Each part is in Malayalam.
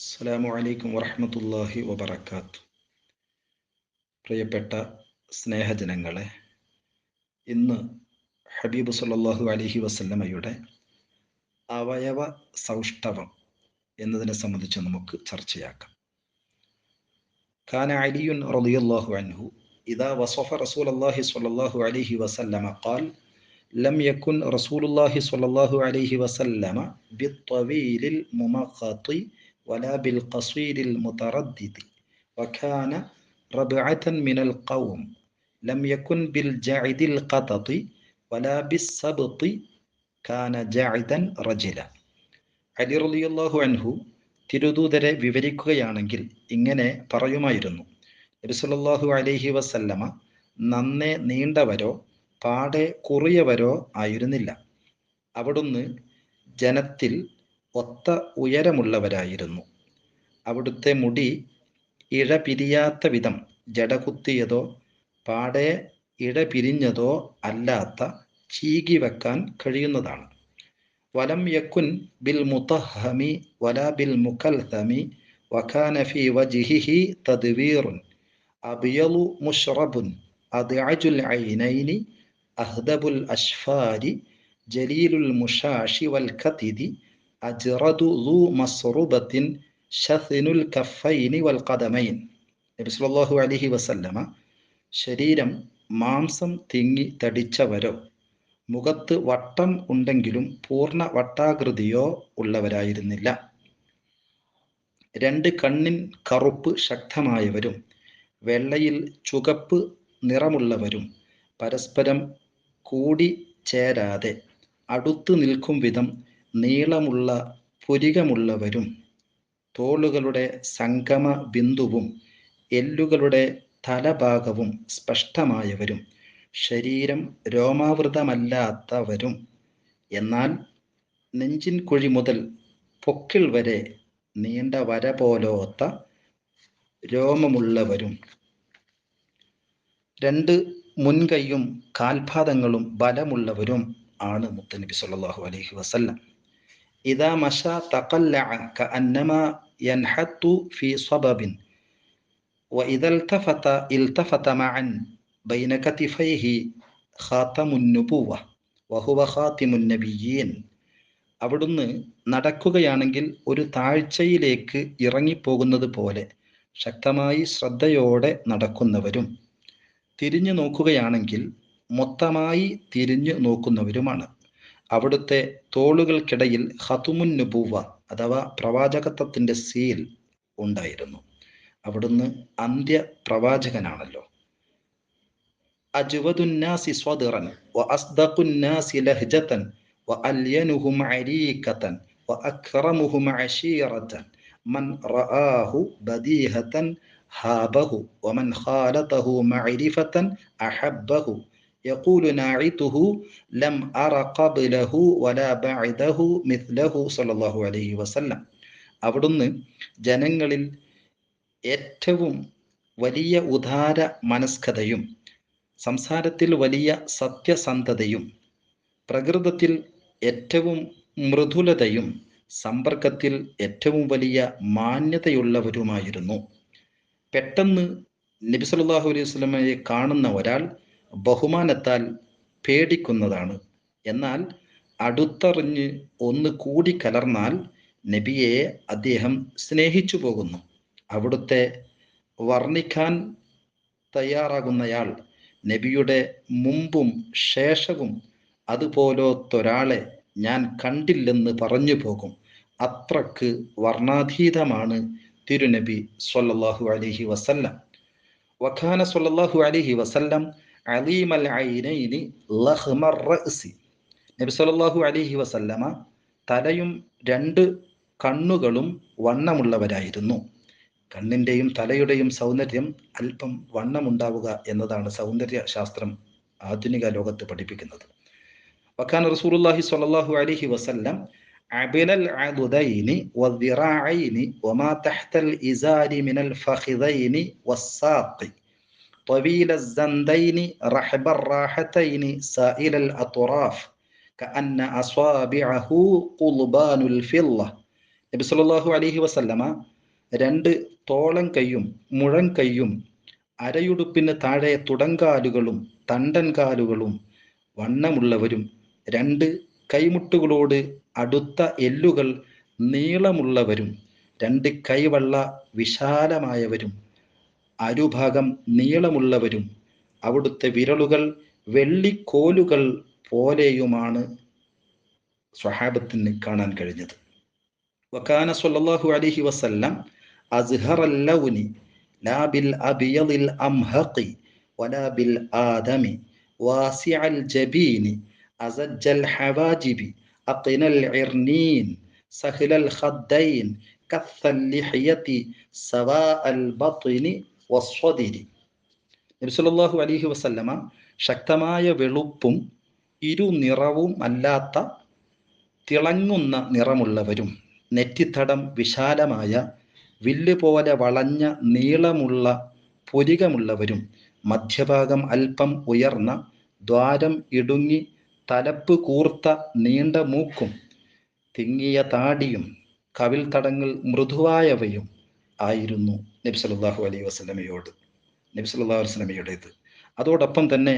അസ്സാം വലൈക്കും വറഹമത്തല്ലാഹി വബർക്കാത്തു പ്രിയപ്പെട്ട സ്നേഹജനങ്ങളെ ഇന്ന് ഹബീബ് സല്ലാഹു അലഹി വസല്ലമയുടെ അവയവ സൗഷ്ഠവം എന്നതിനെ സംബന്ധിച്ച് നമുക്ക് ചർച്ചയാക്കാം. കാന അലിയുൻ റളിയല്ലാഹു അൻഹു ഇദാ വസഫ റസൂൽ അള്ളാഹി സ്വല്ലല്ലാഹു അലൈഹി വസല്ലമ ഖാൽ ലം യക്കുൻ റസൂലുല്ലാഹി സ്വല്ലല്ലാഹു അലൈഹി വസല്ലമ ബിത്തവീലിൽ മുമഖതി ولا بالقصير المتردد وكان ربعة من القوم لم يكن بالجعد القطط ولا بالسبط كان جعدا رجلا അലി റളിയല്ലാഹു അൻഹു തിരുദൂതരെ വിവരിക്കുകയാണെങ്കിൽ ഇങ്ങനെ പറയുമായിരുന്നു നബി സല്ലല്ലാഹു അലൈഹി വസല്ലമ നന്നേ നീണ്ടവരോ പാടെ കുറിയവരോ ആയിരുന്നില്ല അവിടുന്ന് ജനത്തിൽ ഒത്ത ഉയരമുള്ളവരായിരുന്നു. അവിടുത്തെ മുടി ഇഴ പിരിയാത്ത വിധം ജടകുത്തിയതോ പാടെ ഇഴപിരിഞ്ഞതോ അല്ലാത്ത ചീകി വെക്കാൻ കഴിയുന്നതാണ്. വലം യക്കുൻ ബിൽ മുതഹമി വല ബിൽ മുക്കൽതമി വഖാന ഫി വജിഹിഹി തദ്വീറുൻ അബിയലു മുഷ്റബുൻ അദ്അജുൽ ഐനൈനി അഹ്ദബുൽ അഷ്ഫാരി ജലീലുൽ മുഷാഷി വൽ കതിദി അജ്റദു ളു മസ്റുബത്തിൻ ഷഥിനുൽ കഫൈനി വൽ ഖദമൈൻ. നബി സല്ലല്ലാഹു അലൈഹി വസല്ലമ ശരീരം മാംസം തിങ്ങി തടിച്ചവരോ മുഖത്ത് വട്ടം ഉണ്ടെങ്കിലും പൂർണ വട്ടാകൃതിയോ ഉള്ളവരായിരുന്നില്ല. രണ്ട് കണ്ണിൻ കറുപ്പ് ശക്തമായവരും വെള്ളയിൽ ചുകപ്പ് നിറമുള്ളവരും പരസ്പരം കൂടി ചേരാതെ അടുത്തു നിൽക്കും വിധം നീളമുള്ള പുരികമുള്ളവരും തോളുകളുടെ സംഗമ ബിന്ദുവും എല്ലുകളുടെ തലഭാഗവും സ്പഷ്ടമായവരും ശരീരം രോമാവൃതമല്ലാത്തവരും. എന്നാൽ നെഞ്ചിൻ കുഴി മുതൽ പൊക്കിൾ വരെ നീണ്ട വര പോലോത്ത രോമമുള്ളവരും. രണ്ട് മുൻകൈയും കാൽപാദങ്ങളും ബലമുള്ളവരും ആണ് മുത്തനബി സ്വല്ലല്ലാഹു അലൈഹി വസല്ലം. ഇദാ മഷ തഖല്ലഅ കഅന്നമ യൻഹത്തു ഫീ സ്വബബിൻ وإذا التفت التفت معا بين كتفيه خاتم النبوة وهو خاتم النبيين അവിടുന്ന് നടക്കുകയാണെങ്കിൽ ഒരു താഴ്ചയിലേക്ക് ഇറങ്ങിപ്പോകുന്നത് പോലെ ശക്തമായി ശ്രദ്ധയോടെ നടക്കുന്നവരും തിരിഞ്ഞു നോക്കുകയാണെങ്കിൽ മൊത്തമായി തിരിഞ്ഞു നോക്കുന്നവരുമാണ് അവിടുത്തെ തോളുകൾക്കിടയിൽ ഹതുമുൻ നുബൂവ അഥവാ പ്രവാചകത്വത്തിന്റെ സീൽ ഉണ്ടായിരുന്നു. അവിടുന്ന് അന്ത്യ പ്രവാചകനാണല്ലോ അജ്വദുന്നാസി സ്വദിറൻ മൻ റആഹു ബദീഹതൻ ഹാബഹു വമൻ ഖാലതഹു മഅരിഫതൻ അഹബ്ബഹു. يقول ناعته لم أر قبله ولا بعده مثله صلى الله عليه وسلم അവിടുന്ന് ജനങ്ങളിൽ ഏറ്റവും വലിയ ഉദാര മനസ്കതയും സംസാരത്തിൽ വലിയ സത്യസന്ധതയും പ്രകൃതത്തിൽ ഏറ്റവും മൃദുലതയും സമ്പർക്കത്തിൽ ഏറ്റവും വലിയ മാന്യതയുള്ളവരുമായിരുന്നു പെട്ടെന്ന് നബി സല്ലല്ലാഹു അലൈഹി വസല്ലമയെ കാണുന്ന ഒരാൾ ബഹുമാനത്താൽ പേടിക്കുന്നതാണ്. എന്നാൽ അടുത്തറിഞ്ഞ് ഒന്ന് കൂടി കലർന്നാൽ നബിയെ അദ്ദേഹം സ്നേഹിച്ചു പോകുന്നു. അവിടുത്തെ വർണിക്കാൻ തയ്യാറാകുന്നയാൾ നബിയുടെ മുമ്പും ശേഷവും അതുപോലത്തൊരാളെ ഞാൻ കണ്ടില്ലെന്ന് പറഞ്ഞു പോകും. അത്രയ്ക്ക് വർണാതീതമാണ് തിരുനബി സ്വല്ലല്ലാഹു അലൈഹി വസല്ലം. വഖാന സ്വല്ലല്ലാഹു അലൈഹി വസല്ലം അലീമൽ ഐനൈനി ലഹ്മർ റഅസി നബി സല്ലല്ലാഹു അലൈഹി വസല്ലമ തലയും രണ്ട് കണ്ണുകളും വണ്ണമുള്ളവരായിരുന്നു കണ്ണിൻ്റെയും തലയുടെയും സൗന്ദര്യം അല്പം വണ്ണമുണ്ടാവുക എന്നതാണ് സൗന്ദര്യ ശാസ്ത്രം ആധുനിക ലോകത്ത് പഠിപ്പിക്കുന്നത് വഖാന റസൂലുള്ളാഹി സ്വല്ലല്ലാഹു അലൈഹി വസല്ലം عبل العضدين والذراعين وما تحت الإزار من الفخذين والساق طويل الزندين رحب الراحتين سائل الأطراف كأن أصابعه قضبان الفضة നബി സല്ലല്ലാഹു അലൈഹി വസല്ലമ രണ്ട് തോളം കൈയും മുഴം കൈയും അരയുടുപ്പിന് താഴെ തുടങ്കാലുകളും തണ്ടൻ കാലുകളും വണ്ണമുള്ളവരും രണ്ട് കൈമുട്ടുകളോട് അടുത്ത എല്ലുകൾ നീളമുള്ളവരും രണ്ട് കൈവള്ള വിശാലമായവരും അരുഭാഗം നീളമുള്ളവരും അവിടുത്തെ വിരലുകൾ വെള്ളിക്കോലുകൾ പോലെയുമാണ് സ്വഹാബത്തിന് കാണാൻ കഴിഞ്ഞത്. വക്കാന സല്ലല്ലാഹു അലൈഹി വസല്ലം അസ്ഹറൽ ലൗനി ലാ ബിൽ അംഹഖി വലാ ബിൽ ആദമി വാസിഅൽ ജബീനി അസജ്ജൽ ഹവാജിബി അഖിനൽ ഇർനീൻ സഹിലൽ ഖദ്ദൈൻ കത്തൽ ലിഹ്യതി സവാഅൽ ബത്നി വസ്വദിരി നബി സല്ലല്ലാഹു അലൈഹി വസല്ലമ ശക്തമായ വെളുപ്പും ഇരു നിറവും അല്ലാത്ത തിളങ്ങുന്ന നിറമുള്ളവരും നെറ്റിത്തടം വിശാലമായ വില്ല് പോലെ വളഞ്ഞ നീളമുള്ള പുരികമുള്ളവരും മധ്യഭാഗം അല്പം ഉയർന്ന ദ്വാരം ഇടുങ്ങി തലപ്പ് കൂർത്ത നീണ്ട മൂക്കും തിങ്ങിയ താടിയും കവിൽ തടങ്ങൾ മൃദുവായവയും ആയിരുന്നു. നബി സല്ലല്ലാഹു അലൈഹി വസ്ലമയോട് നബി സല്ലല്ലാഹു അലൈഹി വസല്ലമയുടേത്. അതോടൊപ്പം തന്നെ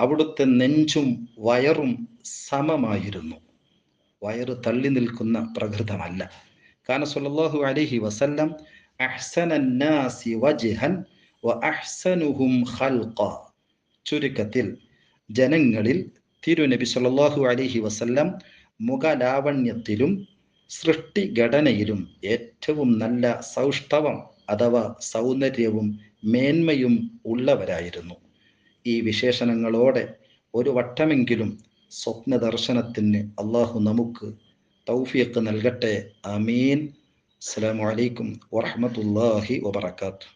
അവിടുത്തെ നെഞ്ചും വയറും സമമായിരുന്നു. വയറ് തള്ളി നിൽക്കുന്ന പ്രകൃതമല്ല. കാരണം സല്ലല്ലാഹു അലൈഹി വസല്ലം അഹ്സനന്നാസി ചുരുക്കത്തിൽ ജനങ്ങളിൽ തിരുനബി സല്ലല്ലാഹു അലൈഹി വസല്ലം മുഖലാവണ്യത്തിലും സൃഷ്ടിഘടനയിലും ഏറ്റവും നല്ല സൗഷ്ഠവം അഥവാ സൗന്ദര്യവും മേന്മയും ഉള്ളവരായിരുന്നു. ഈ വിശേഷണങ്ങളോടെ ഒരു വട്ടമെങ്കിലും സ്വപ്ന ദർശനത്തിന് അള്ളാഹു നമുക്ക് തൗഫിയക്ക് നൽകട്ടെ. അമീൻ അസ്സലാമു അലൈക്കും വറഹ്മത്തുള്ളാഹി വബറകാതുഹു